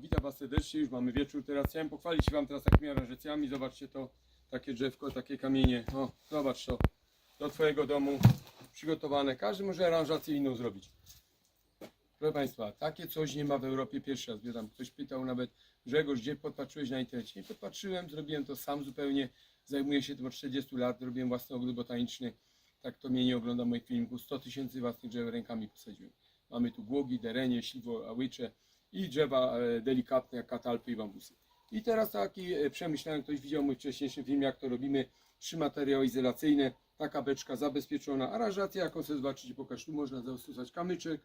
Witam Was serdecznie, już mamy wieczór teraz. Chciałem pochwalić Wam teraz takimi aranżacjami. Zobaczcie to, takie drzewko, takie kamienie. O, zobacz to. Do Twojego domu przygotowane. Każdy może aranżację inną zrobić. Proszę Państwa, takie coś nie ma w Europie pierwszy raz. Tam ktoś pytał nawet, Grzegorz, gdzie podpatrzyłeś na internecie? Nie podpatrzyłem, zrobiłem to sam zupełnie. Zajmuję się tym od 40 lat, robiłem własny ogród botaniczny. Tak to mnie nie ogląda moich filmików. 100 tysięcy własnych drzew rękami posadziłem. Mamy tu głogi, derenie, śliwo, ałycze i drzewa e, delikatne jak katalpy i bambusy. I teraz taki e, przemyślałem, ktoś widział mój wcześniejszy film, jak to robimy. Trzy materiały izolacyjne, taka beczka zabezpieczona, aranżacja, jaką sobie zobaczycie, pokaż, tu można zastosać kamyczek,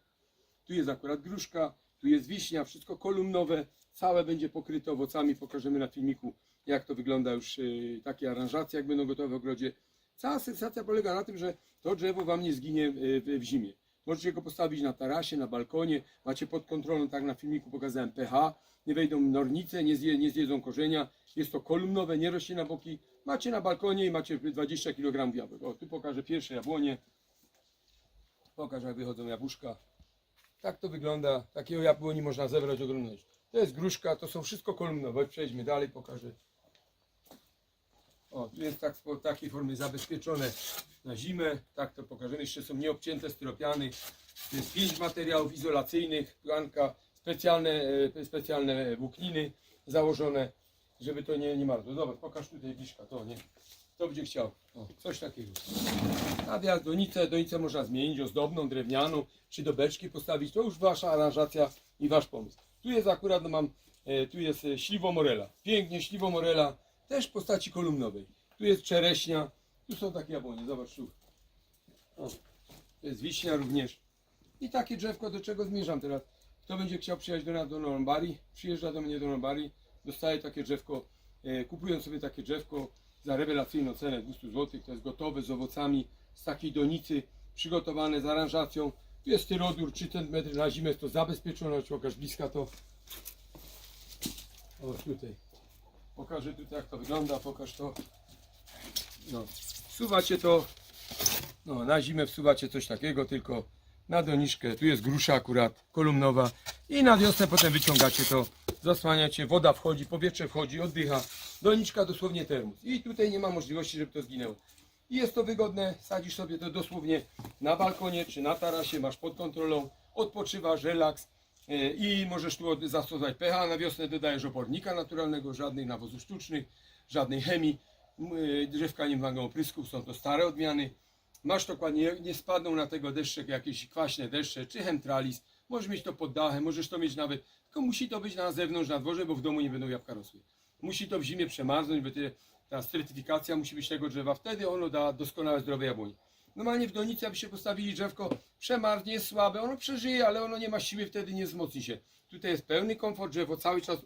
tu jest akurat gruszka, tu jest wiśnia, wszystko kolumnowe, całe będzie pokryte owocami, pokażemy na filmiku, jak to wygląda już yy, takie aranżacje, jak będą gotowe w ogrodzie. Cała sensacja polega na tym, że to drzewo Wam nie zginie w zimie. Możecie go postawić na tarasie, na balkonie, macie pod kontrolą, tak na filmiku pokazałem pH, nie wejdą nornice, nie, zje, nie zjedzą korzenia, jest to kolumnowe, nie rośnie na boki, macie na balkonie i macie 20 kg jabłek. O, tu pokażę pierwsze jabłonie, pokażę jak wychodzą jabłuszka. Tak to wygląda. Takiego jabłoni można zebrać ogromną ilość. To jest gruszka, to są wszystko kolumnowe. Przejdźmy dalej, pokażę. O, tu jest tak, w takiej formie zabezpieczone na zimę. Tak to pokażemy. Jeszcze są nieobcięte styropiany. Tu jest pięć materiałów izolacyjnych, tkanka, specjalne, e, specjalne włókniny założone, żeby to nie, nie marzło. Zobacz, pokaż tutaj bliżka, to nie. Kto będzie chciał? O, coś takiego. Nawias, donicę, donicę można zmienić, ozdobną, drewnianą, czy do beczki postawić, to już wasza aranżacja i wasz pomysł. Tu jest akurat, no mam, e, tu jest e, śliwo morela, pięknie śliwo morela, też w postaci kolumnowej. Tu jest czereśnia, tu są takie jabłonie, zobacz tu. O, to jest wiśnia również. I takie drzewko, do czego zmierzam teraz? Kto będzie chciał przyjechać do nas do przyjeżdża do mnie do Norymbarii, dostaje takie drzewko, e, kupując sobie takie drzewko za rewelacyjną cenę 200 zł, to jest gotowe z owocami, z takiej donicy, przygotowane z aranżacją. Tu jest tyrodur 3 cm na zimę, jest to zabezpieczone, choć bliska to. O, tutaj. Pokażę tutaj jak to wygląda, pokaż to. No, wsuwacie to, no na zimę wsuwacie coś takiego, tylko na doniczkę, tu jest grusza akurat, kolumnowa. I na wiosnę potem wyciągacie to, zasłaniacie, woda wchodzi, powietrze wchodzi, oddycha, doniczka dosłownie termus i tutaj nie ma możliwości, żeby to zginęło. I jest to wygodne, sadzisz sobie to dosłownie na balkonie czy na tarasie, masz pod kontrolą, odpoczywasz, relaks i możesz tu zastosować pH, na wiosnę dodajesz opornika naturalnego, żadnych nawozów sztucznych, żadnej chemii, e, drzewka nie wymagają oprysków, są to stare odmiany, masz dokładnie, nie, spadną na tego deszcze jakieś kwaśne deszcze, czy chemtralis, możesz mieć to pod dachem, możesz to mieć nawet, tylko musi to być na zewnątrz, na dworze, bo w domu nie będą jabłka rosły. Musi to w zimie przemarznąć, bo te, ta certyfikacja musi być tego drzewa, wtedy ono da doskonałe zdrowe jabłonie. Normalnie w donicy, aby się postawili drzewko, przemarznie, jest słabe, ono przeżyje, ale ono nie ma siły, wtedy nie wzmocni się. Tutaj jest pełny komfort, drzewo cały czas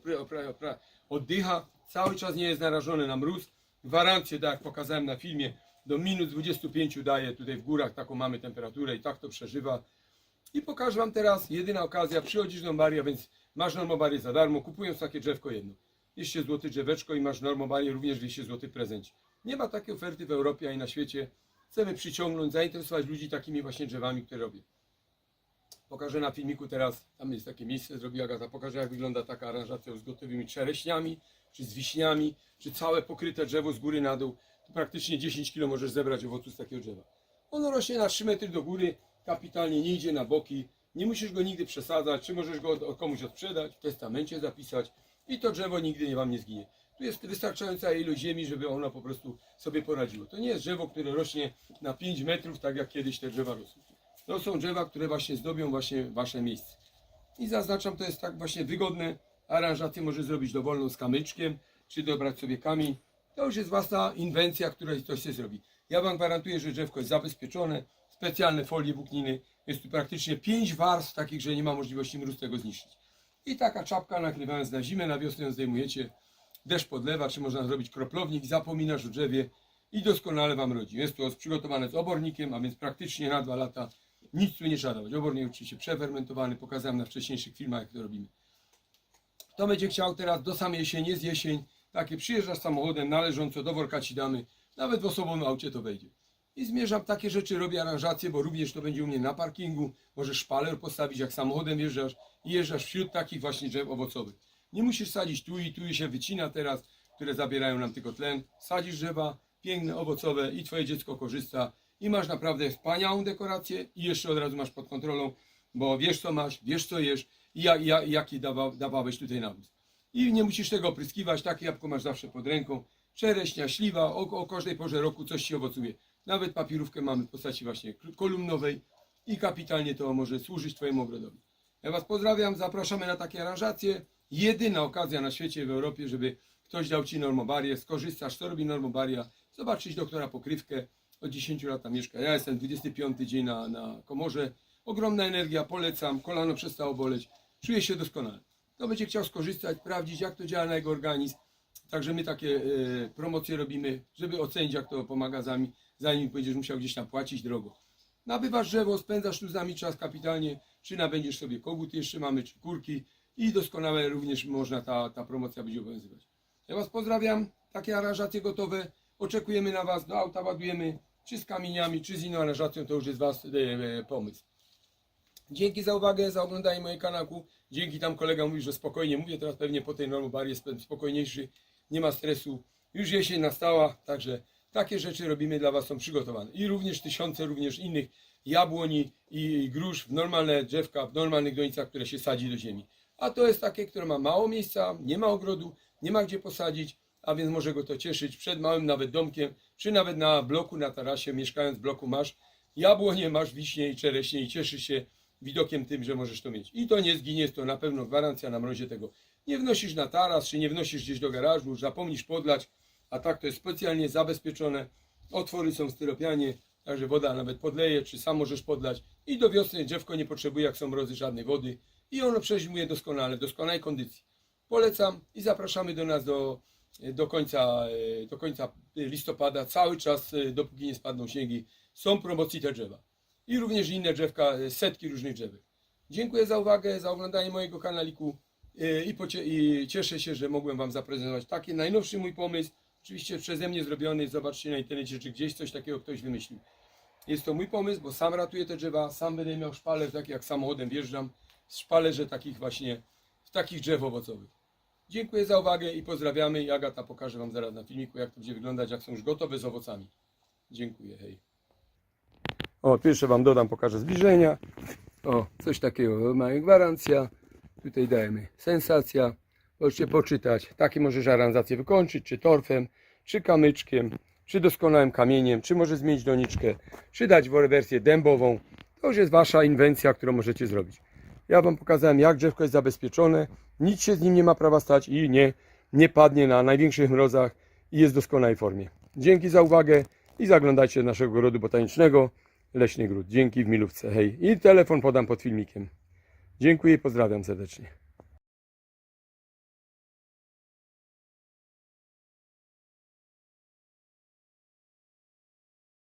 oddycha, cały czas nie jest narażone na mróz. Gwarancję, tak jak pokazałem na filmie, do minus 25 daje tutaj w górach, taką mamy temperaturę i tak to przeżywa. I pokażę Wam teraz, jedyna okazja, przychodzisz do Maria, więc masz normobarię za darmo, kupując takie drzewko jedno. 200 zł drzeweczko i masz normobarię również 200 zł w prezencie. Nie ma takiej oferty w Europie ani na świecie. Chcemy przyciągnąć, zainteresować ludzi takimi właśnie drzewami, które robię. Pokażę na filmiku teraz, tam jest takie miejsce, zrobiła Agata, pokażę jak wygląda taka aranżacja z gotowymi czereśniami, czy z wiśniami, czy całe pokryte drzewo z góry na dół. Tu praktycznie 10 kg możesz zebrać owoców z takiego drzewa. Ono rośnie na 3 metry do góry, kapitalnie nie idzie na boki, nie musisz go nigdy przesadzać, czy możesz go od- komuś odsprzedać, w testamencie zapisać i to drzewo nigdy nie wam nie zginie. Jest wystarczająca ilość ziemi, żeby ono po prostu sobie poradziło. To nie jest drzewo, które rośnie na 5 metrów, tak jak kiedyś te drzewa rosły. To są drzewa, które właśnie zdobią właśnie wasze miejsce. I zaznaczam, to jest tak właśnie wygodne. Aranżację może zrobić dowolną z kamyczkiem, czy dobrać sobie kamień. To już jest własna inwencja, która ktoś się zrobi. Ja Wam gwarantuję, że drzewko jest zabezpieczone, specjalne folie włókniny. Jest tu praktycznie 5 warstw takich, że nie ma możliwości mróz tego zniszczyć. I taka czapka nakrywając na zimę, na wiosnę ją zdejmujecie. Deszcz podlewa, czy można zrobić kroplownik, zapominasz o drzewie i doskonale Wam rodzi. Jest to przygotowane z obornikiem, a więc praktycznie na dwa lata nic tu nie trzeba dawać. Obornik oczywiście przefermentowany, pokazałem na wcześniejszych filmach, jak to robimy. Kto będzie chciał teraz do samej jesieni, jest jesień, takie przyjeżdżasz samochodem należąco do worka ci damy, nawet w osobowym aucie to wejdzie. I zmierzam, takie rzeczy robię aranżacje, bo również to będzie u mnie na parkingu, możesz szpaler postawić, jak samochodem wjeżdżasz i jeżdżasz wśród takich właśnie drzew owocowych. Nie musisz sadzić tu i tu się wycina teraz, które zabierają nam tylko tlen. Sadzisz drzewa piękne, owocowe i twoje dziecko korzysta i masz naprawdę wspaniałą dekorację i jeszcze od razu masz pod kontrolą, bo wiesz co masz, wiesz co jesz i ja, ja, jaki dawa, dawałeś tutaj nawóz. I nie musisz tego opryskiwać, takie jabłko masz zawsze pod ręką. Czereśnia, śliwa, o, o każdej porze roku coś ci owocuje. Nawet papierówkę mamy w postaci właśnie kolumnowej i kapitalnie to może służyć Twojemu ogrodowi. Ja Was pozdrawiam, zapraszamy na takie aranżacje. Jedyna okazja na świecie w Europie, żeby ktoś dał Ci normobarię, skorzystasz, co robi normobaria, zobaczyć doktora pokrywkę, od 10 lat tam mieszka. Ja jestem 25 dzień na, na komorze, ogromna energia, polecam, kolano przestało boleć, czuję się doskonale. Kto będzie chciał skorzystać, sprawdzić jak to działa na jego organizm, Także my takie e, promocje robimy, żeby ocenić, jak to pomaga zami, zanim będziesz musiał gdzieś tam płacić drogo. Nabywasz drzewo, spędzasz tu z nami czas kapitalnie, czy nabędziesz sobie kogut jeszcze mamy, czy kurki i doskonale również można ta, ta promocja będzie obowiązywać. Ja Was pozdrawiam, takie aranżacje gotowe, oczekujemy na Was, do auta ładujemy, czy z kamieniami, czy z inną aranżacją, to już jest Was e, e, pomysł. Dzięki za uwagę, za oglądanie mojego kanału. Dzięki tam kolega mówi, że spokojnie mówię, teraz pewnie po tej normobarii jestem spokojniejszy, nie ma stresu. Już jesień nastała, także takie rzeczy robimy dla Was, są przygotowane. I również tysiące również innych jabłoni i grusz w normalne drzewka, w normalnych donicach, które się sadzi do ziemi. A to jest takie, które ma mało miejsca, nie ma ogrodu, nie ma gdzie posadzić, a więc może go to cieszyć przed małym nawet domkiem, czy nawet na bloku, na tarasie, mieszkając w bloku masz jabłonie, masz wiśnie i czereśnie i cieszysz się widokiem tym, że możesz to mieć. I to nie zginie, to na pewno gwarancja na mrozie tego. Nie wnosisz na taras, czy nie wnosisz gdzieś do garażu, zapomnisz podlać, a tak to jest specjalnie zabezpieczone. Otwory są styropianie, także woda nawet podleje, czy sam możesz podlać. I do wiosny drzewko nie potrzebuje, jak są mrozy, żadnej wody. I ono przeżmuje doskonale, w doskonałej kondycji. Polecam i zapraszamy do nas do, do, końca, e, do końca listopada. Cały czas, e, dopóki nie spadną śniegi, są promocji te drzewa. I również inne drzewka, e, setki różnych drzewek. Dziękuję za uwagę, za oglądanie mojego kanaliku i, i cieszę się, że mogłem Wam zaprezentować taki najnowszy mój pomysł. Oczywiście przeze mnie zrobiony, zobaczcie na internecie, czy gdzieś coś takiego ktoś wymyślił. Jest to mój pomysł, bo sam ratuję te drzewa, sam będę miał szpaler, tak jak samochodem wjeżdżam, z szpalerze takich właśnie, z takich drzew owocowych. Dziękuję za uwagę i pozdrawiamy. I Agata pokaże Wam zaraz na filmiku, jak to będzie wyglądać, jak są już gotowe z owocami. Dziękuję, hej. O, tu jeszcze Wam dodam, pokażę zbliżenia. O, coś takiego, mamy gwarancja. Tutaj dajemy sensacja. Możecie poczytać. Takie możesz aranzację wykończyć, czy torfem, czy kamyczkiem, czy doskonałym kamieniem, czy może zmienić doniczkę, czy dać wersję dębową. To już jest Wasza inwencja, którą możecie zrobić. Ja Wam pokazałem, jak drzewko jest zabezpieczone. Nic się z nim nie ma prawa stać i nie, nie padnie na największych mrozach i jest w doskonałej formie. Dzięki za uwagę i zaglądajcie do naszego ogrodu botanicznego. Leśny Gród. Dzięki w milówce. Hej. I telefon podam pod filmikiem. Dziękuję i pozdrawiam serdecznie.